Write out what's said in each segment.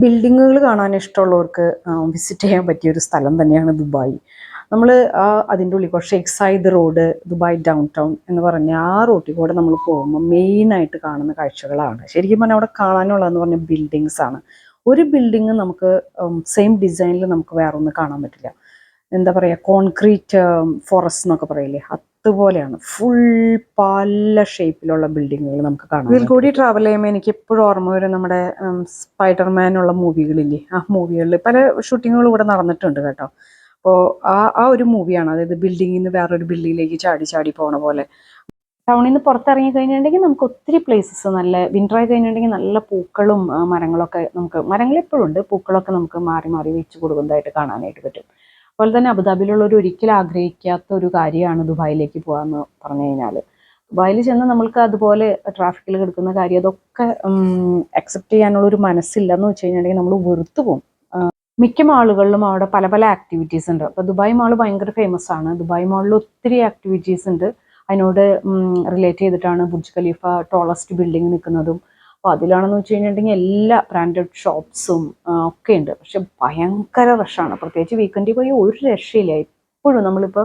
ബിൽഡിങ്ങുകൾ കാണാൻ ഇഷ്ടമുള്ളവർക്ക് വിസിറ്റ് ചെയ്യാൻ പറ്റിയ ഒരു സ്ഥലം തന്നെയാണ് ദുബായ്. നമ്മൾ ആ അതിന്റെ ഉള്ളിൽ കൂടെ Sheikh road Dubai downtown എന്ന് പറഞ്ഞ ആ റോട്ടിൽ കൂടെ നമ്മൾ പോകുമ്പോൾ മെയിനായിട്ട് കാണുന്ന കാഴ്ചകളാണ്. ശരിക്കും പറഞ്ഞാൽ അവിടെ കാണാനുള്ളതെന്ന് പറഞ്ഞാൽ ബിൽഡിങ്സ് ആണ്. ഒരു ബിൽഡിങ് നമുക്ക് സെയിം ഡിസൈനിൽ നമുക്ക് വേറൊന്നും കാണാൻ പറ്റില്ല. എന്താ പറയുക കോൺക്രീറ്റ് ഫോറസ്റ്റ് എന്നൊക്കെ പറയില്ലേ അതുപോലെയാണ് ഫുൾ പല ഷേപ്പിലുള്ള ബിൽഡിങ്ങുകൾ നമുക്ക് കാണാം ഇതിൽ കൂടി ട്രാവൽ ചെയ്യുമ്പോൾ എനിക്ക് എപ്പോഴും ഓർമ്മ വരും നമ്മുടെ സ്പൈഡർമാൻ ഉള്ള മൂവികളില്ലേ ആ മൂവികളിൽ പല ഷൂട്ടിങ്ങുകളും ഇവിടെ നടന്നിട്ടുണ്ട് കേട്ടോ. അപ്പോൾ ആ ആ ഒരു മൂവിയാണ് അതായത് ബിൽഡിങ്ങിൽ നിന്ന് വേറൊരു ബിൽഡിങ്ങിലേക്ക് ചാടി ചാടി പോണ പോലെ. ടൗണിൽ നിന്ന് പുറത്തിറങ്ങി കഴിഞ്ഞിട്ടുണ്ടെങ്കിൽ നമുക്ക് ഒത്തിരി പ്ലേസസ് നല്ല വിന്റർ ആയി കഴിഞ്ഞിട്ടുണ്ടെങ്കിൽ നല്ല പൂക്കളും മരങ്ങളൊക്കെ നമുക്ക് മരങ്ങൾ എപ്പോഴും ഉണ്ട്. പൂക്കളൊക്കെ നമുക്ക് മാറി മാറി വെച്ച് കൊടുക്കുന്നതായിട്ട് കാണാനായിട്ട് പറ്റും. അതുപോലെ തന്നെ അബുദാബിയിലുള്ളവർ ഒരിക്കലും ആഗ്രഹിക്കാത്ത ഒരു കാര്യമാണ് ദുബായിലേക്ക് പോകാമെന്ന് പറഞ്ഞു കഴിഞ്ഞാൽ ദുബായിൽ ചെന്ന് നമ്മൾക്ക് അതുപോലെ ട്രാഫിക്കിൽ കിടക്കുന്ന കാര്യം അതൊക്കെ അക്സെപ്റ്റ് ചെയ്യാനുള്ള ഒരു മനസ്സില്ല എന്ന് വെച്ച് കഴിഞ്ഞിട്ടുണ്ടെങ്കിൽ നമ്മൾ വെറുത്തു പോകും മിക്ക മാളുകളിലും അവിടെ പല പല ആക്ടിവിറ്റീസ് ഉണ്ട്. അപ്പോൾ ദുബായ് മാൾ ഭയങ്കര ഫേമസ് ആണ്. ദുബായ് മാളിൽ ഒത്തിരി ആക്ടിവിറ്റീസ് ഉണ്ട്. അതിനോട് റിലേറ്റ് ചെയ്തിട്ടാണ് ബുർജ് ഖലീഫ ടോളസ്റ്റ് ബിൽഡിംഗ് നിൽക്കുന്നതും അപ്പോൾ അതിലാണെന്ന് വെച്ച് കഴിഞ്ഞിട്ടുണ്ടെങ്കിൽ എല്ലാ ബ്രാൻഡഡ് ഷോപ്സും ഒക്കെ ഉണ്ട്. പക്ഷെ ഭയങ്കര റഷാണ് പ്രത്യേകിച്ച് വീക്കെൻഡിൽ പോയി ഒരു രക്ഷയില്ല. എപ്പോഴും നമ്മളിപ്പോൾ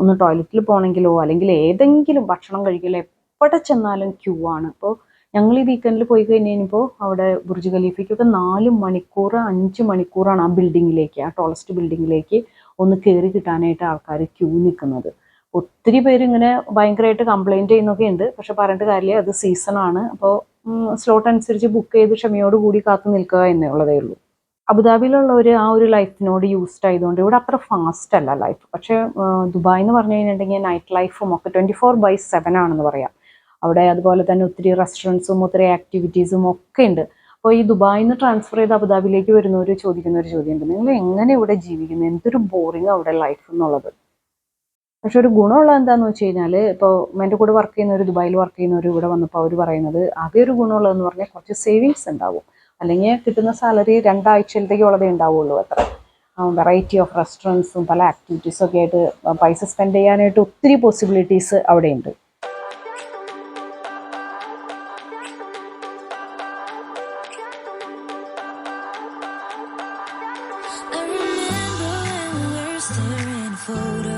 ഒന്ന് ടോയ്ലറ്റിൽ പോകണമെങ്കിലോ അല്ലെങ്കിൽ ഏതെങ്കിലും ഭക്ഷണം കഴിക്കലോ എവിടെ ചെന്നാലും ക്യൂ ആണ്. ഇപ്പോൾ ഞങ്ങൾ ഈ വീക്കെൻഡിൽ പോയി കഴിഞ്ഞ് കഴിഞ്ഞപ്പോൾ അവിടെ ബുർജ് ഖലീഫയ്ക്കൊക്കെ നാല് മണിക്കൂർ അഞ്ച് മണിക്കൂറാണ് ആ ബിൽഡിങ്ങിലേക്ക് ആ ടോളസ്റ്റ് ബിൽഡിങ്ങിലേക്ക് ഒന്ന് കയറി കിട്ടാനായിട്ട് ആൾക്കാർ ക്യൂ നിൽക്കുന്നത്. ഒത്തിരി പേര് ഇങ്ങനെ ഭയങ്കരമായിട്ട് കംപ്ലൈന്റ് ചെയ്യുന്നൊക്കെ ഉണ്ട്. പക്ഷെ പറഞ്ഞിട്ട് കാര്യമില്ല. അത് സീസണാണ് അപ്പോൾ സ്ലോട്ട് അനുസരിച്ച് ബുക്ക് ചെയ്ത് ക്ഷമയോട് കൂടി കാത്തു നിൽക്കുക എന്നുള്ളതേ ഉള്ളൂ. അബുദാബിയിലുള്ളവർ ആ ഒരു ലൈഫിനോട് യൂസ്ഡ് ആയതുകൊണ്ട് ഇവിടെ അത്ര ഫാസ്റ്റ് അല്ല ലൈഫ് പക്ഷേ ദുബായ് എന്ന് പറഞ്ഞു കഴിഞ്ഞിട്ടുണ്ടെങ്കിൽ നൈറ്റ് ലൈഫും ഒക്കെ ട്വന്റി ഫോർ ബൈ സെവൻ ആണെന്ന് പറയാം. അവിടെ അതുപോലെ തന്നെ ഒത്തിരി റെസ്റ്റോറന്റ്സും ഒത്തിരി ആക്ടിവിറ്റീസും ഒക്കെ ഉണ്ട്. അപ്പോൾ ഈ ദുബായിൽ നിന്ന് ട്രാൻസ്ഫർ ചെയ്ത് അബുദാബിയിലേക്ക് വരുന്നവർ ചോദിക്കുന്ന ഒരു ചോദ്യമുണ്ട് നിങ്ങൾ എങ്ങനെ ഇവിടെ ജീവിക്കുന്നത് എന്തൊരു ബോറിംഗ് അവിടെ ലൈഫ് എന്നുള്ളത്. പക്ഷെ ഒരു ഗുണമുള്ളത് എന്താന്ന് വെച്ച് കഴിഞ്ഞാൽ ഇപ്പോൾ എന്റെ കൂടെ വർക്ക് ചെയ്യുന്നവർ ദുബായിൽ വർക്ക് ചെയ്യുന്നവർ ഇവിടെ വന്നപ്പോൾ അവർ പറയുന്നത് ആകെ ഒരു ഗുണമുള്ളതെന്ന് പറഞ്ഞാൽ കുറച്ച് സേവിങ്സ് ഉണ്ടാവും. അല്ലെങ്കിൽ കിട്ടുന്ന സാലറി രണ്ടാഴ്ചയിലത്തേക്ക് ഉള്ളതേ ഉണ്ടാവുള്ളൂ അത്ര. വെറൈറ്റി ഓഫ് റെസ്റ്റോറന്റ്സും പല ആക്ടിവിറ്റീസും ഒക്കെ ആയിട്ട് പൈസ സ്പെൻഡ് ചെയ്യാനായിട്ട് ഒത്തിരി പോസിബിലിറ്റീസ് അവിടെയുണ്ട്. Photo.